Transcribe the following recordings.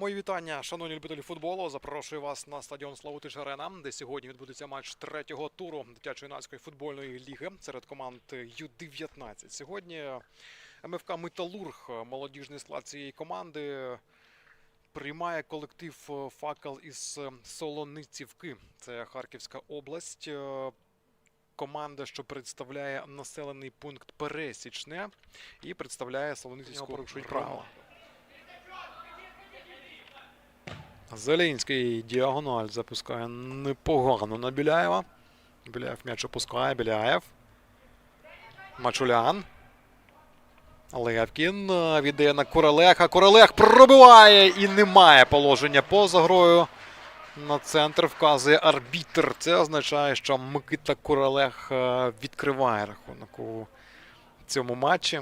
Мої вітання, шановні любителі футболу. Запрошую вас на стадіон Славутич Арена, де сьогодні відбудеться матч третього туру дитячо-юнацької футбольної ліги серед команд Ю-19. Сьогодні МФК Металург, молодіжний склад цієї команди, приймає колектив факел із Солоницівки. Це Харківська область. Команда, що представляє населений пункт Пересічне і представляє Солоницівську правила. Зелінський діагональ запускає непогано на Біляєва. Біляєв м'яч опускає. Біляєв. Мачулян. Левкін е, віддає на Королеха. Королех пробиває і немає положення поза грою. На центр вказує арбітр. Це означає, що Микита Королех е, відкриває рахунок у цьому матчі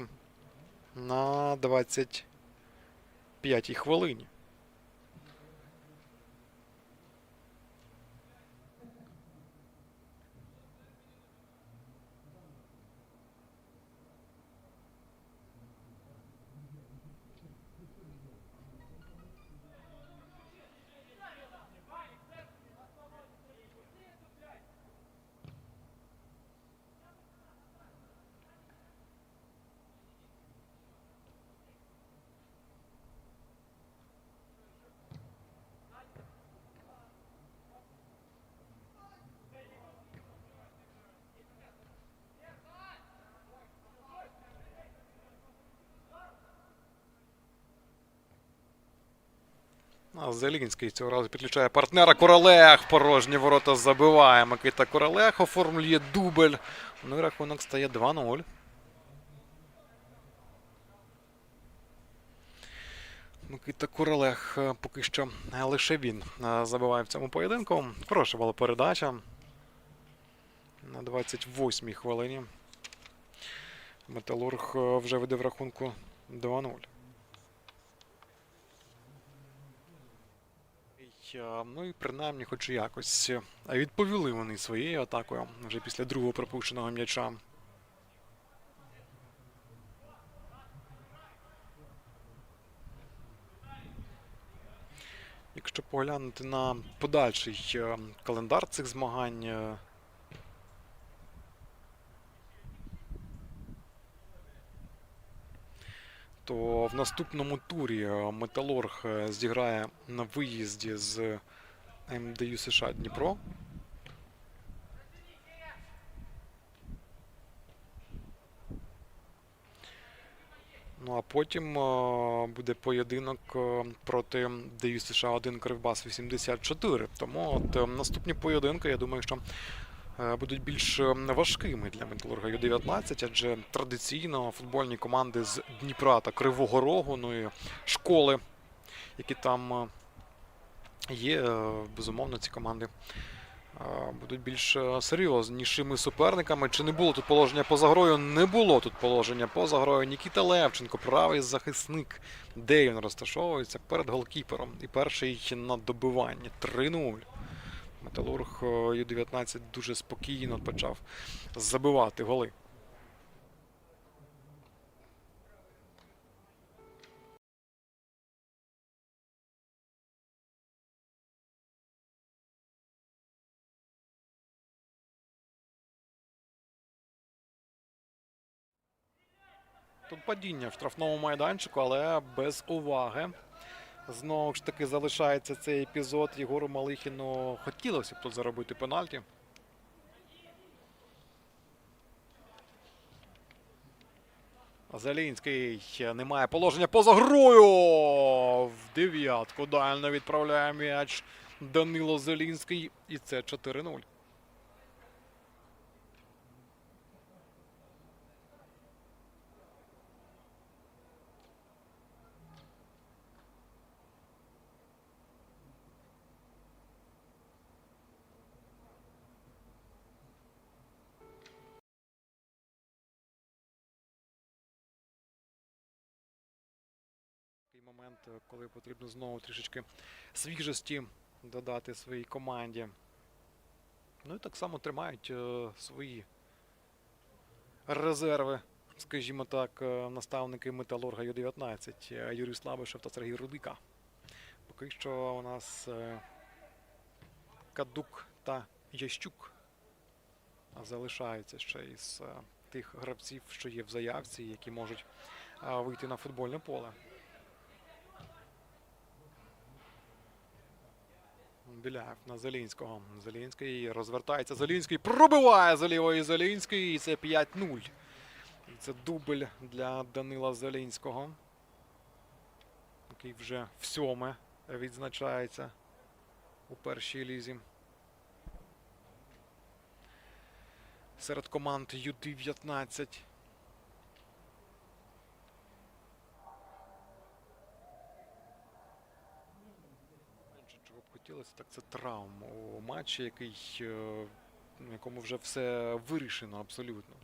на 25-й хвилині. А Зелінський цього разу підключає партнера Королех. Порожні ворота забиває. Микита Королех оформлює дубль. Ну і рахунок стає 2-0. Микита Королех е, поки що е, лише він е, забиває в цьому поєдинку. Хороша була передача. На 28-й хвилині. Металург вже веде в рахунку 2-0. Ну і принаймні, хоч якось е, відповіли вони своєю атакою вже після другого пропущеного м'яча. Якщо поглянути на подальший е, календар цих змагань. В наступному турі е, Металург е, зіграє на виїзді з МДЮ США Дніпро. Ну а потім е, буде поєдинок проти ДЮ США 1 Кривбас 84. Тому от наступні поєдинки, я думаю, що будуть більш е, важкими для Металурга Ю-19, адже традиційно футбольні команди з Дніпра та Кривого Рогу, ну і школи, які там е, є, е, безумовно, ці команди е, будуть більш е, серйознішими суперниками. Чи не було тут положення поза грою? Не було тут положення поза грою. Нікіта Левченко, правий захисник. Де він розташовується перед голкіпером. І перший на добиванні 3-0. Металург е, Ю-19 дуже спокійно почав забивати голи. Тут падіння в штрафному майданчику, але без уваги. Знову ж таки залишається цей епізод. Єгору Малихіну хотілося б тут заробити пенальті. Зелінський немає положення поза грою. В дев'ятку дально відправляє м'яч Данило Зелінський. І це 4-0. Момент, е, коли потрібно знову трішечки свіжості додати своїй команді. Ну і так само тримають е, свої резерви, скажімо так, е, наставники Металурга Ю-19 е, Юрій Слабишев та Сергій Рудика. Поки що у нас Кадук та Ящук залишаються ще із тих гравців, що є в заявці, які можуть вийти на футбольне поле. Біляєв на Зелінського. Зелінський розвертається. Зелінський пробиває за лівої Зелінський. І це 5-0. І Це дубль для Данила Зелінського, який вже в сьоме відзначається у першій лізі. Серед команд Ю-19. Хотілося, так це травм у матчі, який, е, в якому вже все вирішено абсолютно.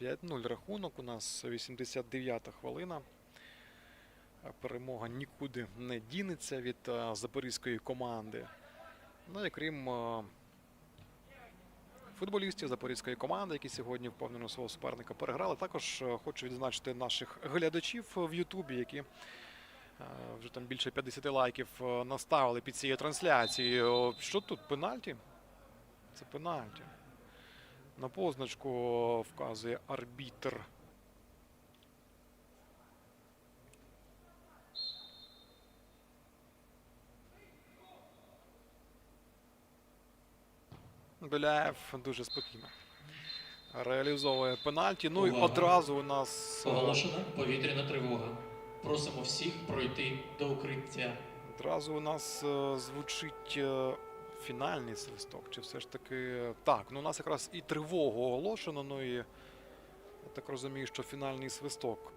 5-0 рахунок. У нас 89-та хвилина. Перемога нікуди не дінеться від е, запорізької команди. Ну і крім е, футболістів запорізької команди, які сьогодні впевнено свого суперника переграли. Також е, хочу відзначити наших глядачів в Ютубі, які е, вже там більше 50 лайків е, наставили під цією трансляцією. Що тут? Пенальті? Це пенальті. На позначку вказує арбітр. Беляєв дуже спокійно. Реалізовує пенальті. Ну і одразу у нас е, Оголошена повітряна тривога. Просимо всіх пройти до укриття. Одразу у нас е, звучить е, фінальний свисток, чи все ж таки. Так, ну у нас якраз і тривогу оголошено, ну і я так розумію, що фінальний свисток